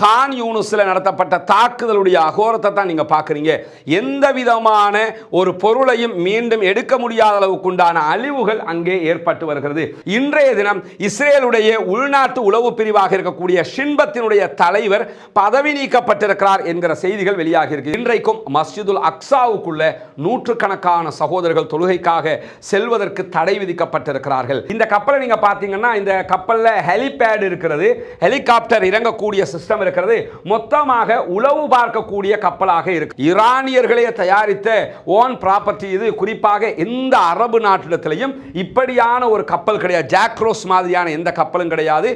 ஹான் யூனுஸில் நடத்தப்பட்ட தாக்குதலுடைய அகோரத்தை தான் நீங்கள் பார்க்குறீங்க. எந்த விதமான ஒரு பொருளையும் மீண்டும் எடுக்க முடியாத அளவுக்கு உண்டான அழிவுகள் அங்கே ஏற்பட்டு வருகிறது. இன்றைய தினம் இஸ்ரேலுடைய உள்நாட்டு உளவு பிரிவாக இருக்கக்கூடிய ஷின்பத்தினுடைய தலைவர் பதவி நீக்கப்பட்டிருக்கிறார் என்கிற செய்திகள் வெளியாகி இருக்கு. இன்றைக்கும் மஸ்ஜிதுல் அக்ஸாவுக்குள்ள நூற்றுக்கணக்கான சகோதரர்கள் தொழுகைக்காக செல்வதற்கு தடை விதிக்கப்பட்டிருக்கிறார்கள். இந்த கப்பலை நீங்க பார்த்தீங்கன்னா இந்த கப்பலில் ஹெலிபேட் இருக்கிறது. ஹெலிகாப்டர் இறங்கக்கூடிய சிஸ்டம் இருக்கிறது மொத்தமாக உளவு பார்க்கக்கூடிய கப்பலாக இருக்கு. ஈரானியர்களே தயாரித்த ஓன் ப்ராப்பர்ட்டி இது. குறிப்பாக எந்த அரபு நாட்டிடத்திலையும் இப்படியான ஒரு கப்பல் கிடையாது. ஜாக்ரோஸ் மாதிரியான எந்த கப்பலும் கிடையாது.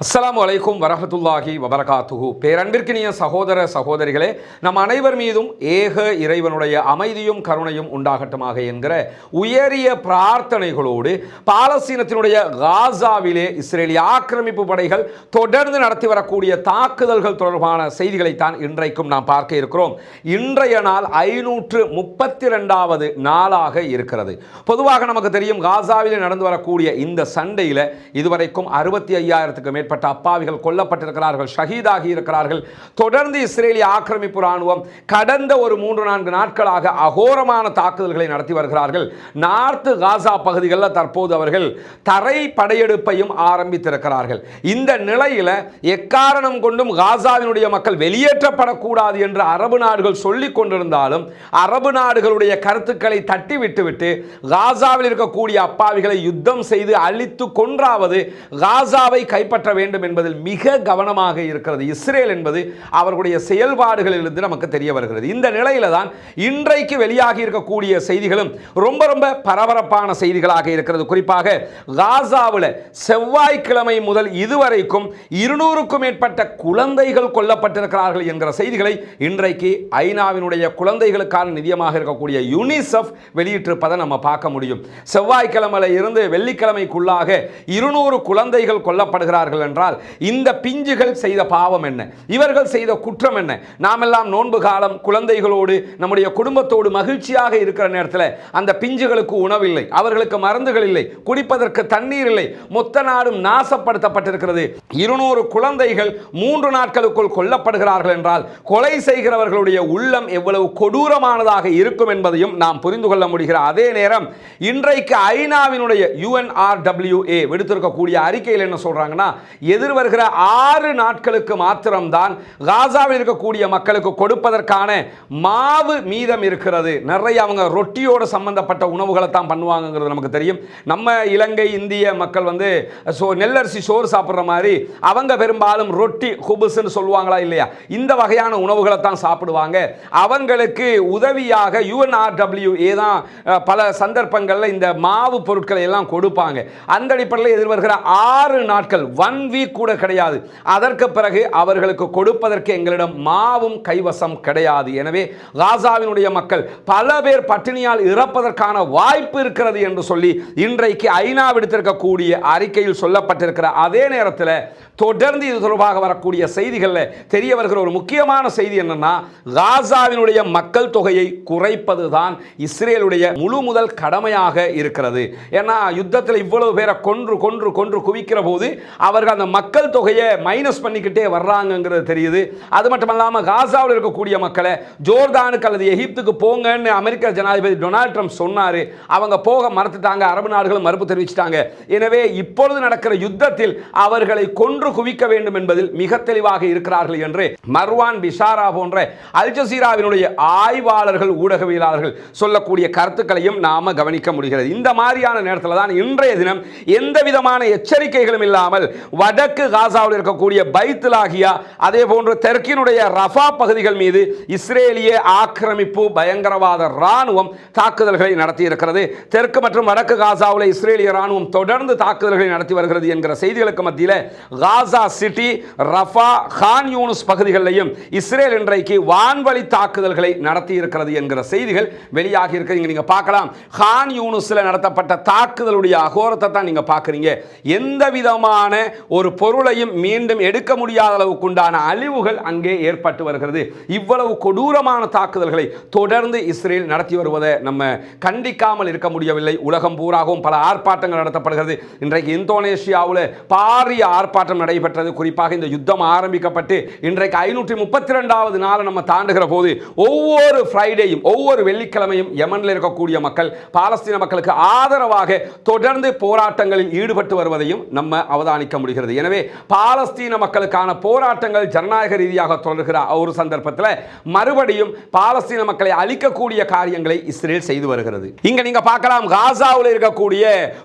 அஸ்லாம் வலைக்கும் வரஹத்துல்லாஹி வபரகாத்துஹு பேரன்பிற்கினிய சகோதர சகோதரிகளே நம் அனைவர் மீதும் ஏக இறைவனுடைய அமைதியும் கருணையும் உண்டாகட்டுமாக என்கிற உயரிய பிரார்த்தனைகளோடு பாலஸ்தீனத்தினுடைய காசாவிலே இஸ்ரேலிய ஆக்கிரமிப்பு படைகள் தொடர்ந்து நடத்தி வரக்கூடிய தாக்குதல்கள் தொடர்பான செய்திகளைத்தான் இன்றைக்கும் நாம் பார்க்க இருக்கிறோம். இன்றைய நாள் ஐநூற்று முப்பத்தி ரெண்டாவது நாளாக இருக்கிறது. பொதுவாக நமக்கு தெரியும் காசாவிலே நடந்து வரக்கூடிய இந்த சண்டையில் இதுவரைக்கும் அறுபத்தி ஐயாயிரத்துக்கு மேற்பட்ட அப்பாவிகள் கொல்லப்பட்டிருக்கிறார்கள் ஷஹீதாகி இருக்கிறார்கள். தொடர்ந்து இஸ்ரேலிய ஆக்கிரமிப்பு ராணுவம் கடந்த ஒரு மூன்று நான்கு நாட்களாக அகோரமான தாக்குதல்களை நடத்தி வருகிறார்கள். நார்த்து காசா பகுதிகளில் தற்போது அவர்கள் தரை படையெடுப்பையும் ஆரம்பித்திருக்கிறார்கள். இந்த நிலையில் எக்காரணம் கொண்டும் காசாவினுடைய மக்கள் வெளியேற்றப்படக்கூடாது என்று அரபு நாடுகள் சொல்லிக் கொண்டிருந்தாலும் அரபு நாடுகளுடைய கருத்துக்களை தட்டி விட்டுவிட்டு காசாவில் இருக்கக்கூடிய அப்பாவிகளை யுத்தம் செய்து அழித்து கொன்றாவது காசாவை கைப்பற்ற வேண்டும் என்பதில் மிக கவனமாக இருக்கிறது. இஸ்ரேல் என்பது அவர்களுடைய செயல்பாடுகளிலிருந்து நமக்கு தெரிய வருகிறது. இந்த நிலையில தான் இன்றைக்கு வெளியாகி இருக்கக்கூடிய செய்திகளும் ரொம்ப ரொம்ப பரபரப்பான செய்திகளாக இருக்கிறது. குறிப்பாக காசாவில் செவ்வாய்க்கிழமை முதல் இதுவரைக்கும் இருநூறுக்கும் மேற்பட்ட குழந்தைகள் கொல்லப்பட்டிருக்கிறார்கள் என்கிற செய்திகளை இன்றைக்கு ஐநாவினுடைய குழந்தைகளுக்கான நிதியமாக இருக்கக்கூடிய யூனிசெஃப் வெளியிட்டிருப்பதை நம்ம பார்க்க முடியும். செவ்வாய்க்கிழமையில இருந்து வெள்ளிக்கிழமைக்குள்ளாக இருநூறு குழந்தைகள் கொல்லப்படுகிறார்கள் என்றால் இந்த பிஞ்சுகள் செய்த பாவம் என்ன? இவர்கள் செய்த குற்றம் என்ன? நாமெல்லாம் நோன்பு காலம் குழந்தைகளோடு நம்முடைய குடும்பத்தோடு மகிழ்ச்சியாக இருக்கிற நேரத்தில் அந்த பிஞ்சுகளுக்கு உணவில்லை அவர்களுக்கு மருந்துகள் இல்லை குடிப்பதற்கு தண்ணீர் இல்லை மொத்த நாடும் நாசப்படுத்தப்பட்டிருக்கிறது. இருநூறு குழந்தைகள் மூன்று நாட்களுக்குள் கொல்லப்படுகிறார்கள் என்றால் கொலை செய்கிறவர்களுடைய உள்ளம் எவ்வளவு கொடூரமானதாக இருக்கும் என்பதையும் நாம் புரிந்து கொள்ள முடிகிற அதே நேரம் இன்றைக்கு ஐநாவினுடைய யூஎன்ஆர்டபிள்யூஏ விடுத்திருக்கக்கூடிய அறிக்கையில் என்ன சொல்றாங்கன்னா எதிர்வருகிற ஆறு நாட்களுக்கு மாத்திரம்தான் காசாவில் இருக்கக்கூடிய மக்களுக்கு கொடுப்பதற்கான மாவு மீதம் இருக்கிறது. நிறைய அவங்க ரொட்டியோடு சம்பந்தப்பட்ட உணவுகளை தான் பண்ணுவாங்கங்கிறது நமக்கு தெரியும். நம்ம இலங்கை இந்திய மக்கள் வந்து சோ நெல்லரிசி சோறு சாப்பிட்ற மாதிரி அவங்க பெரும்பாலும் ரொட்டி ஹுபுஸ்ன்னு சொல்லுவாங்களா இல்லையா? இந்த வகையான உணவுகளை தான் சாப்பிடுவாங்க. அவங்களுக்கு உதவியாக யுஎன்ஆர்டபிள்யூஏ தான் பல சந்தர்ப்பங்களில் இந்த மாவு பொருட்களை எல்லாம் கொடுப்பாங்க. அந்த அடிப்படையில் எதிர்வருகிற ஆறு நாட்கள் ஒன் வீக் கூட கிடையாது. அதற்கு பிறகு அவர்களுக்கு கொடுப்பதற்கு எங்களிடம் மாவும் கைவசம் கிடையாது. எனவே காசாவினுடைய மக்கள் பல பேர் பட்டினியால் இறப்பதற்கான வாய்ப்பு இருக்கிறது என்று சொல்லி இன்றைக்கு ஐநா விடுத்திருக்கக்கூடிய அறிக்கையில் சொல்லப்பட்டிருக்கிற அதே நேரத்தில் தொடர்ந்து இது தொடர்பாக வரக்கூடிய செய்திகளில் தெரிய வருகிற ஒரு முக்கியமான செய்தி என்னன்னா காசாவினுடைய மக்கள் தொகையை குறைப்பது தான் இஸ்ரேலுடைய முழு முதல் கடமையாக இருக்கிறது. ஏன்னா யுத்தத்தில் இவ்வளவு பேரை கொன்று கொன்று கொன்று குவிக்கிற போது அவர்கள் அந்த மக்கள் தொகையை மைனஸ் பண்ணிக்கிட்டே வர்றாங்கங்கிறது தெரியுது. அது மட்டும் இல்லாமல் காசாவில் இருக்கக்கூடிய மக்களை ஜோர்தானுக்கு அல்லது எகிப்துக்கு போங்கன்னு அமெரிக்க ஜனாதிபதி டொனால்ட் ட்ரம்ப் சொன்னார். அவங்க போக மறுத்துட்டாங்க. அரபு நாடுகளும் மறுப்பு தெரிவிச்சிட்டாங்க. எனவே இப்பொழுது நடக்கிற யுத்தத்தில் அவர்களை கொன்று குவிக்க வேண்டும் என்பதில் மிக தெளிவாக இருக்கிறார்கள் என்று மர்வான் பிஷாரா போன்ற அல் ஜசீராவினுடைய ஆய்வாளர்கள் ஊடகவியலாளர்கள் சொல்லக்கூடிய கருத்துக்களையும் நாம கவனிக்க முடிகிறது. இந்த மாதிரியான நேரத்தில் தான் இன்றைய தினம் எந்த விதமான எச்சரிக்கைகளும் இல்லாமல் வடக்கு காசாவில் இருக்கக்கூடிய பைத்துலாகியா அதே போன்று தெற்கினுடைய ரஃபா பகுதிகள் மீது இஸ்ரேலிய ஆக்கிரமிப்பு பயங்கரவாத ராணுவம் தாக்குதல்களை நடத்தியிருக்கிறது. தெற்கு மற்றும் வடக்கு காசாவில் இஸ்ரேலிய ராணுவம் தொடர்ந்து தாக்குதல்களை நடத்தி வருகிறது என்கிற செய்திகளுக்கு மத்தியில் Gaza city Rafah Khan Younis பகுதிகளிலையும் Israel இன்றைக்கு வான்வழி தாக்குதல்களை நடத்தி இருக்கிறது என்கிற செய்திகள் வெளியாகி இருக்கு. நீங்கள் பார்க்கலாம். ஹான் யூனுஸில் நடத்தப்பட்ட தாக்குதலுடைய அகோரத்தை தான் நீங்கள் பார்க்குறீங்க. எந்த விதமான ஒரு பொருளையும் மீண்டும் எடுக்க முடியாத அளவுக்குண்டான அழிவுகள் அங்கே ஏற்பட்டு வருகிறது. இவ்வளவு கொடூரமான தாக்குதல்களை தொடர்ந்து இஸ்ரேல் நடத்தி வருவதை நம்ம கண்டிக்காமல் இருக்க முடியவில்லை. உலகம் பூராகவும் பல ஆர்ப்பாட்டங்கள் நடத்தப்படுகிறது. இன்றைக்கு இந்தோனேஷியாவில் பாரிய ஆர்ப்பாட்டம் நடைபெற்றது. குறிப்பாக இந்த யுத்தம் ஆரம்பிக்கப்பட்டு இன்றைக்கு ஐநூற்றி முப்பத்தி ரெண்டாவது நாளை நம்ம தாண்டுகிற போது ஒவ்வொரு ஃப்ரைடேயும் ஒவ்வொரு வெள்ளிக்கிழமையும் யமனில் இருக்கக்கூடிய மக்கள் பாலஸ்தீன மக்களுக்கு ஆதரவாக தொடர்ந்து போராட்டங்களில் ஈடுபட்டு வருவதையும் நம்ம அவதானிக்க முடியும் முடிகிறது எனவே பாலஸ்தீன மக்களுக்கான போராட்டங்கள் ஜனநாயக ரீதியாக தொடர்கிற. ஒரு சந்தர்ப்பத்தில் மறுபடியும் பாலஸ்தீன மக்களை அழிக்கக்கூடிய காரியங்களை இஸ்ரேல் செய்து வருகிறது. இங்க நீங்க பார்க்கலாம் காசாவில் இருக்கக்கூடிய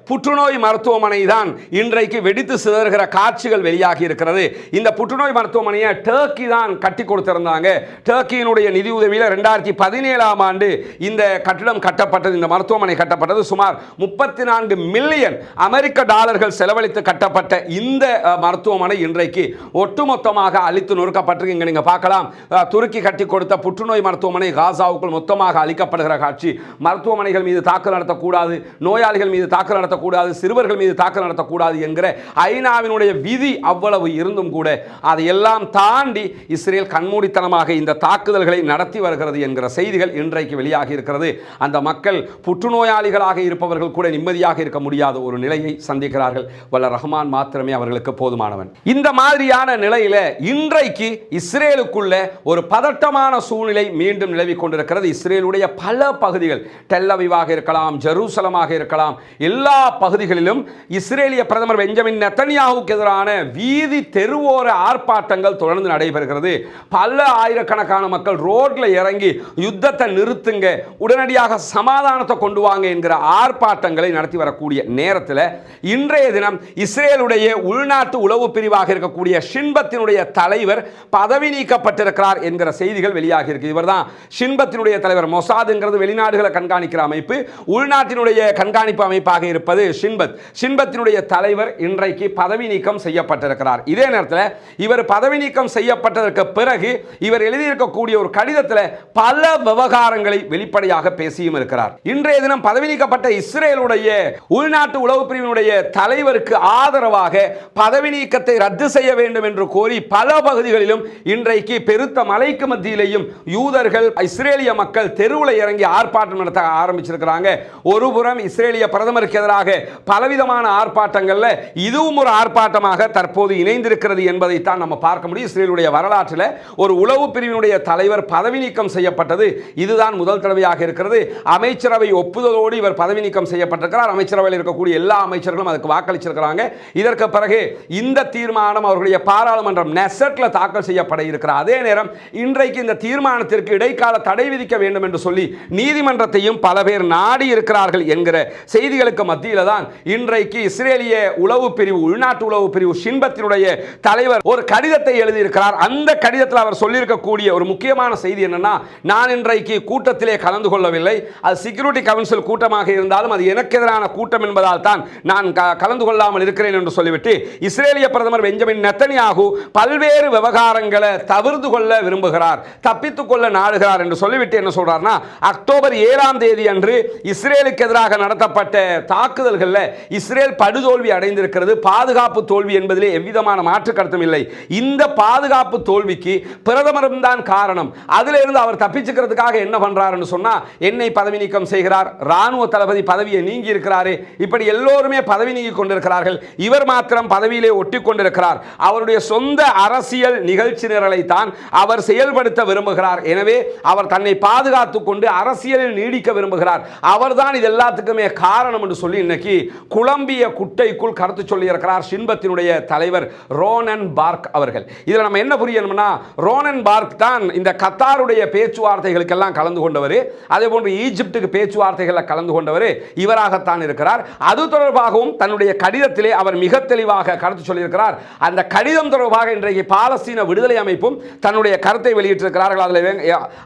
புற்றுநோய் மருத்துவமனை தான் இன்றைக்கு வெடித்து சிதறுகிற காட்சிகள் வெளியாகி இருக்கிறது. இந்த புற்றுநோய் மருத்துவமனையை டர்க்கி தான் கட்டி கொடுத்திருந்தாங்க. டர்க்கியினுடைய நிதியுதவியில் ரெண்டாயிரத்தி பதினேழாம் ஆண்டு இந்த கட்டிடம் கட்டப்பட்டது. இந்த மருத்துவமனை கட்டப்பட்டது சுமார் முப்பத்தி நான்கு மில்லியன் அமெரிக்க டாலர்கள் செலவழித்து கட்டப்பட்ட இந்த இந்த மருத்துவமனை இன்றைக்கு ஒட்டுமொத்தமாக அழித்து நொறுக்கப்பட்டிருக்கு. நீங்கள் நீங்க பார்க்கலாம். துருக்கி கட்டி கொடுத்த புற்றுநோய் மருத்துவமனை காசாவுக்குள் மொத்தமாக அழிக்கப்படுகிற காட்சி. மருத்துவமனைகள் மீது தாக்கல் நடத்தக்கூடாது நோயாளிகள் மீது தாக்கல் நடத்தக்கூடாது சிறுவர்கள் மீது தாக்கல் நடத்தக்கூடாது என்கிற ஐநாவினுடைய விதி அவ்வளவு இருந்தும் கூட அதையெல்லாம் தாண்டி இஸ்ரேல் கண்மூடித்தனமாக இந்த தாக்குதல்களை நடத்தி வருகிறது என்கிற செய்திகள் இன்றைக்கு வெளியாகி இருக்கிறது. அந்த மக்கள் புற்றுநோயாளிகளாக இருப்பவர்கள் கூட நிம்மதியாக இருக்க முடியாத ஒரு நிலையை சந்திக்கிறார்கள். வல்ல ரஹ்மான் மாத்திரமே அவர்களுக்கு போதுமானவன். இந்த மாதிரியான நிலையில இன்றைக்கு இஸ்ரேலுக்குள்ள ஒரு பதட்டமான சூழ்நிலை மீண்டும் நிலவிக் கொண்டிருக்கிறது. இஸ்ரேலுடைய பல பகுதிகள் டெல்லவிவாக இருக்கலாம் ஜெருசலமாக இருக்கலாம் எல்லா பகுதிகளிலும் இஸ்ரேலிய பிரதமர் பெஞ்சமின் நெத்தனியாவுக்கு எதிரான வீதி தெருவோர ஆர்ப்பாட்டங்கள் தொடர்ந்து நடைபெறுகிறது. பல ஆயிரக்கணக்கான மக்கள் ரோட்ல இறங்கி யுத்தத்தை நிறுத்துங்க உடனடியாக சமாதானத்தை கொண்டு வாங்க என்கிற ஆர்ப்பாட்டங்களை நடத்தி வரக்கூடிய நேரத்தில் இன்றைய தினம் இஸ்ரேலுடைய உள் உள்நாட்டு உளவு பிரிவாக இருக்கக்கூடிய ஷின்பத்தினுடைய தலைவர் பதவி நீக்கப்பட்டிருக்கிறார் என்கிற செய்திகள் வெளியாகி இருக்கு. இவர்தான் ஷின்பத்தினுடைய தலைவர். மொசாதுங்கிறது வெளிநாடுகளை கண்காணிக்கிற அமைப்பு உள்நாட்டினுடைய கண்காணிப்பு அமைப்பாக இருப்பது ஷின்பத். ஷின்பத்தினுடைய தலைவர் இன்றைக்கு பதவி நீக்கம் செய்யப்பட்டிருக்கிறார். இதே நேரத்தில் இவர் பதவி நீக்கம் செய்யப்பட்டதற்கு பிறகு இவர் எழுதியிருக்கக்கூடிய ஒரு கடிதத்தில் பல விவகாரங்களை வெளிப்படையாக பேசியும் இருக்கிறார். இன்றைய தினம் பதவி நீக்கப்பட்ட இஸ்ரேலுடைய உள்நாட்டு உளவு பிரிவினுடைய தலைவருக்கு ஆதரவாக பதவி நீக்கத்தை ரத்து செய்ய வேண்டும் என்று கோரி பல பகுதிகளிலும் இன்றைக்கு பெருத்த மலைக்கு மத்தியிலேயும் யூதர்கள் இஸ்ரேலிய மக்கள் தெருவில் இறங்கி ஆர்ப்பாட்டம் நடத்த ஆரம்பிச்சிருக்கிறாங்க. ஒருபுறம் இஸ்ரேலிய பிரதமருக்கு எதிராக பலவிதமான ஆர்ப்பாட்டங்களில் இதுவும் ஒரு ஆர்ப்பாட்டமாக தற்போது இணைந்திருக்கிறது என்பதைத்தான் நம்ம பார்க்க முடியும். இஸ்ரேலுடைய வரலாற்றில் ஒரு உளவு பிரிவினுடைய தலைவர் பதவி நீக்கம் செய்யப்பட்டது. இதுதான் முதல் தடவையாக இருக்கிறது. அமைச்சரவை ஒப்புதலோடு இவர் பதவி நீக்கம் செய்யப்பட்டிருக்கிறார். அமைச்சரவையில் இருக்கக்கூடிய எல்லா அமைச்சர்களும் அதுக்கு வாக்களிச்சிருக்கிறாங்க. இதற்கு பிறகு இந்த தீர்மானம் அவர்களுடைய பாராளுமன்றம் நெசட்டில் தாக்கல் செய்யப்பட இருக்கிற அதே நேரம் இன்றைக்கு இந்த தீர்மானத்திற்கு இடைக்கால தடை விதிக்க வேண்டும் என்று சொல்லி நீதிமன்றத்தையும் பல பேர் நாடி இருக்கிறார்கள் என்கிற செய்திகளுக்கு மத்தியில் தான் இன்றைக்கு இஸ்ரேலிய உளவு பிரிவு உள்நாட்டு உளவு பிரிவு ஷின்பத்தினுடைய தலைவர் ஒரு கடிதத்தை எழுதியிருக்கிறார். அந்த கடிதத்தில் அவர் சொல்லியிருக்கக்கூடிய ஒரு முக்கியமான செய்தி என்னன்னா நான் இன்றைக்கு கூட்டத்திலே கலந்து கொள்ளவில்லை. அது செக்யூரிட்டி கவுன்சில் கூட்டமாக இருந்தாலும் அது எனக்கு எதிரான கூட்டம் என்பதால் தான் நான் கலந்து கொள்ளாமல் இருக்கிறேன் என்று சொல்லிவிட்டு இஸ்ரேலிய பிரதமர் பெஞ்சமின் நெத்தனியாகு பல்வேறு விவகாரங்களை தவிர்த்து கொள்ள விரும்புகிறார் தப்பித்துக் கொள்ள நாடுகிறார் என்று சொல்லிவிட்டு என்ன சொல்றாருன்னா அக்டோபர் ஏழாம் தேதி அன்று இஸ்ரேலுக்கு எதிராக நடத்தப்பட்ட தாக்குதல்களில் இஸ்ரேல் படுதோல்வி அடைந்திருக்கிறது பாதுகாப்பு தோல்வி என்பதிலே எவ்விதமான மாற்று கருத்தும் இல்லை. இந்த பாதுகாப்பு தோல்விக்கு பிரதமரும் தான் காரணம். அதிலிருந்து அவர் தப்பிச்சுக்கிறதுக்காக என்ன பண்றாருன்னு சொன்னா என்னை பதவி நீக்கம் செய்கிறார் ராணுவ தளபதி பதவியை நீங்கி இருக்கிறாரு இப்படி எல்லோருமே பதவி நீங்கி கொண்டிருக்கிறார்கள் இவர் மாத்திரம் பதவியிலே ஒட்டி கொண்டிருக்கிறார் அவருடைய சொந்த அரசியல் நிகழ்ச்சி நிரலை தான் அவர் செயல்படுத்த விரும்புகிறார். எனவே அவர் தன்னை பாதுகாத்து கொண்டு அரசியலில் நீடிக்க விரும்புகிறார். அவர்தான் இது எல்லாத்துக்குமே காரணம் என்று சொல்லி இன்னைக்கு குழம்பிய குட்டைக்குள் கருத்து சொல்லியிருக்கிறார் சின்பத்தினுடைய தலைவர் ரோனன் பார்க் அவர்கள். இதில் நம்ம என்ன புரியணும்னா ரோனன் பார்க் தான் இந்த கத்தாருடைய பேச்சுவார்த்தைகளுக்கெல்லாம் கலந்து கொண்டவர். அதே போன்று ஈஜிப்டுக்கு பேச்சுவார்த்தைகளில் கலந்து கொண்டவர். இவராகத்தான் இருக்கிறார். அது தொடர்பாகவும் தன்னுடைய கடிதத்திலே அவர் மிக தெளிவாக கருத்து சொல்லியிருக்கிறார். அந்த கடிதம் தொடர்பாக இன்றைக்கு பாலஸ்தீன விடுதலை அமைப்பும் தன்னுடைய கருத்தை வெளியிட்டிருக்கிறார்கள். அதில்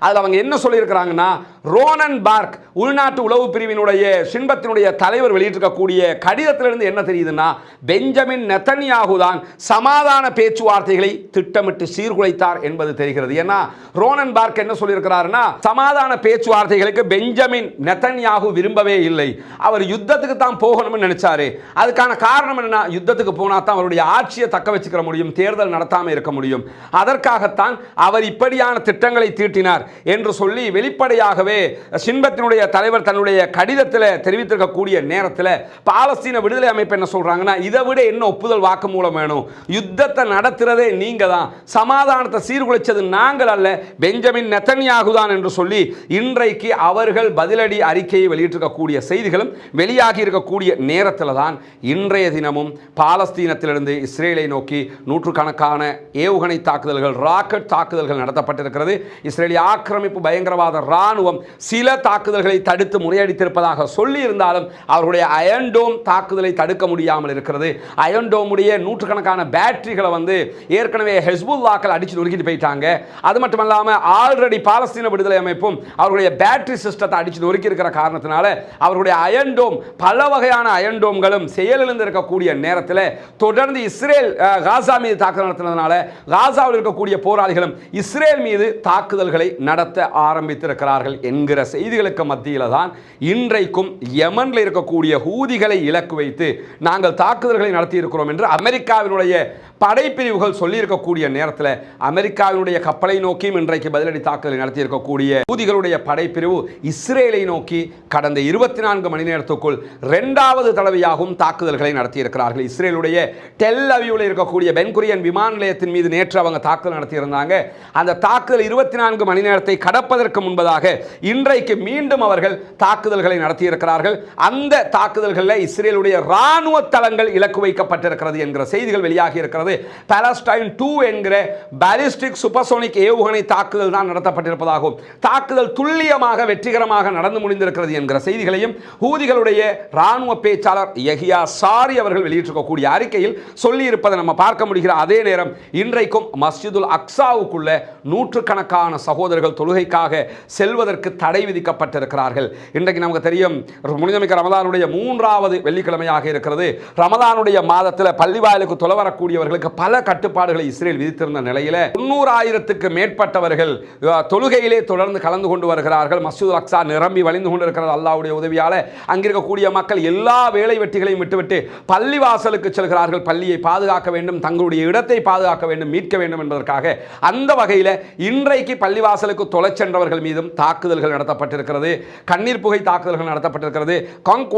அதில் அவங்க என்ன சொல்லியிருக்கிறாங்கன்னா ரோனன் பார்க் உள்நாட்டு உளவு பிரிவினுடைய சின்பத்தினுடைய தலைவர் வெளியிட்டிருக்கக்கூடிய கடிதத்திலிருந்து என்ன தெரியுதுன்னா பெஞ்சமின் நெத்தன்யாகு தான் சமாதான பேச்சுவார்த்தைகளை திட்டமிட்டு சீர்குலைத்தார் என்பது தெரிகிறது. ஏன்னா ரோனன் பார்க் என்ன சொல்லியிருக்கிறாருன்னா சமாதான பேச்சுவார்த்தைகளுக்கு பெஞ்சமின் நெத்தன்யாகு விரும்பவே இல்லை. அவர் யுத்தத்துக்கு தான் போகணும்னு நினைச்சாரு. அதுக்கான காரணம் என்னன்னா யுத்தத்துக்கு போனா போனால் அவருடைய ஆட்சியை தக்க வச்சுக்கிற முடியும் தேர்தல் நடத்தாமல் இருக்க முடியும். அதற்காகத்தான் அவர் இப்படியான திட்டங்களை தீட்டினார் என்று சொல்லி வெளிப்படையாகவே சின்பத்தினுடைய தலைவர் தன்னுடைய கடிதத்தில் தெரிவித்திருக்கக்கூடிய நேரத்தில் பாலஸ்தீன விடுதலை அமைப்பு என்ன சொல்கிறாங்கன்னா இதை விட என்ன ஒப்புதல் வாக்கு மூலம் வேணும்? யுத்தத்தை நடத்துறதே நீங்கள் தான். சமாதானத்தை சீர்குலைச்சது நாங்கள் அல்ல பெஞ்சமின் நெத்தனியாகு தான் என்று சொல்லி இன்றைக்கு அவர்கள் பதிலடி அறிக்கையை வெளியிட்டிருக்கக்கூடிய செய்திகளும் வெளியாகி இருக்கக்கூடிய நேரத்தில் தான் இன்றைய தினமும் பாலஸ்தீன் பாலஸ்தீனத்திலிருந்து இஸ்ரேலை நோக்கி நூற்றுக்கணக்கான ஏவுகணை தாக்குதல்கள் ராக்கெட் தாக்குதல்கள் நடத்தப்பட்டிருக்கிறது. இஸ்ரேலிய ஆக்கிரமிப்பு பயங்கரவாத இராணுவம் சில தாக்குதல்களை தடுத்து முறியடித்திருப்பதாக சொல்லியிருந்தாலும் அவர்களுடைய அயன்டோம் தாக்குதலை தடுக்க முடியாமல் இருக்கிறது. அயன்டோமுடைய நூற்றுக்கணக்கான பேட்டரிகளை வந்து ஏற்கனவே ஹெஸ்புல்லாக்கள் அடித்து நொறுக்கிட்டு போயிட்டாங்க. அது மட்டும் இல்லாமல் ஆல்ரெடி பாலஸ்தீன விடுதலை அமைப்பும் அவருடைய பேட்டரி சிஸ்டத்தை அடித்து நொறுக்கி இருக்கிற காரணத்தினால அவருடைய அயன்டோம் பல வகையான அயன்டோம்களும் செயலிழந்திருக்கக்கூடிய நேரத்தில் தொடர்ந்து இஸ்ரேல் காசா மீது தாக்குதல் நடத்தினதுனால காசாவில் இருக்கக்கூடிய போராளிகளும் இஸ்ரேல் மீது தாக்குதல்களை நடத்த ஆரம்பித்திருக்கிறார்கள் என்கிற செய்திகளுக்கு மத்தியில் தான் இன்றைக்கும் யமனில் இருக்கக்கூடிய ஹூதிகளை இலக்கு வைத்து நாங்கள் தாக்குதல்களை நடத்தியிருக்கிறோம் என்று அமெரிக்காவினுடைய படைப்பிரிவுகள் சொல்லியிருக்கக்கூடிய நேரத்தில் அமெரிக்காவினுடைய கப்பலை நோக்கியும் இன்றைக்கு பதிலடி தாக்குதலை நடத்தியிருக்கக்கூடிய ஊதிகளுடைய படைப்பிரிவு இஸ்ரேலை நோக்கி கடந்த இருபத்தி நான்கு மணி நேரத்துக்குள் இரண்டாவது தடவையாகவும் தாக்குதல்களை நடத்தியிருக்கிறார்கள். இஸ்ரேலுடைய டெல் அவியூவில் இருக்கக்கூடிய பென்குரியன் விமான நிலையத்தின் மீது நேற்று அவங்க தாக்குதல் நடத்தியிருந்தாங்க. அந்த தாக்குதல் இருபத்தி நான்கு மணி நேரத்தை கடப்பதற்கு முன்பதாக இன்றைக்கு மீண்டும் அவர்கள் தாக்குதல்களை நடத்தியிருக்கிறார்கள். அந்த தாக்குதல்களில் இஸ்ரேலுடைய இராணுவ தளங்கள் இலக்கு வைக்கப்பட்டிருக்கிறது என்கிற செய்திகள் வெளியாகி இருக்கிறது. பாலஸ்டைன் டூ என்கிற பாலிஸ்டிக் சூப்பர்சோனிக் ஏவுகணை தாக்குதல் தான் நடத்தப்பட்டிருப்பதாகும் தாக்குதல் துல்லியமாக வெற்றிகரமாக நடந்து முடிந்திருக்கிறது என்கிற செய்திகளையும் ஹூதிகளுடைய இராணுவ பேச்சாளர் யஹியா சாரி அவர்கள் வெளியிட்டிருக்கக்கூடிய அறிக்கையில் சொல்லியிருப்பதை நம்ம பார்க்க முடிகிற அதே நேரம் இன்றைக்கும் மஸ்ஜிதுல் அக்ஸாவுக்குள்ள நூற்றுக்கணக்கான சகோதரர்கள் தொழுகைக்காக செல்வதற்கு தடை விதிக்கப்பட்டிருக்கிறார்கள். இன்றைக்கு நமக்கு தெரியும் முனிதமிக்க ரமதானுடைய மூன்றாவது வெள்ளிக்கிழமையாக இருக்கிறது. ரமதானுடைய மாதத்தில் பள்ளிவாயலுக்கு தொலை அவர்களுக்கு பல கட்டுப்பாடுகளை இஸ்ரேல் விதித்திருந்த நிலையில் தொண்ணூறாயிரத்துக்கு மேற்பட்டவர்கள் தொழுகையிலே தொடர்ந்து கலந்து கொண்டு வருகிறார்கள். மசூத் அக்ஸா நிரம்பி வழிந்து கொண்டிருக்கிறது அல்லாவுடைய உதவியால். அங்கிருக்கக்கூடிய மக்கள் எல்லா வேலை வெட்டிகளையும் விட்டுவிட்டு பள்ளி வாசலுக்கு செல்கிறார்கள். பள்ளியை பாதுகாக்க வேண்டும் தங்களுடைய இடத்தை பாதுகாக்க வேண்டும் மீட்க வேண்டும் என்பதற்காக. அந்த வகையில் இன்றைக்கு பள்ளிவாசலுக்கு தொலை சென்றவர்கள் மீதும் தாக்குதல்கள் நடத்தப்பட்டிருக்கிறது. கண்ணீர் புகை தாக்குதல்கள் நடத்தப்பட்டிருக்கிறது. காங்க்வா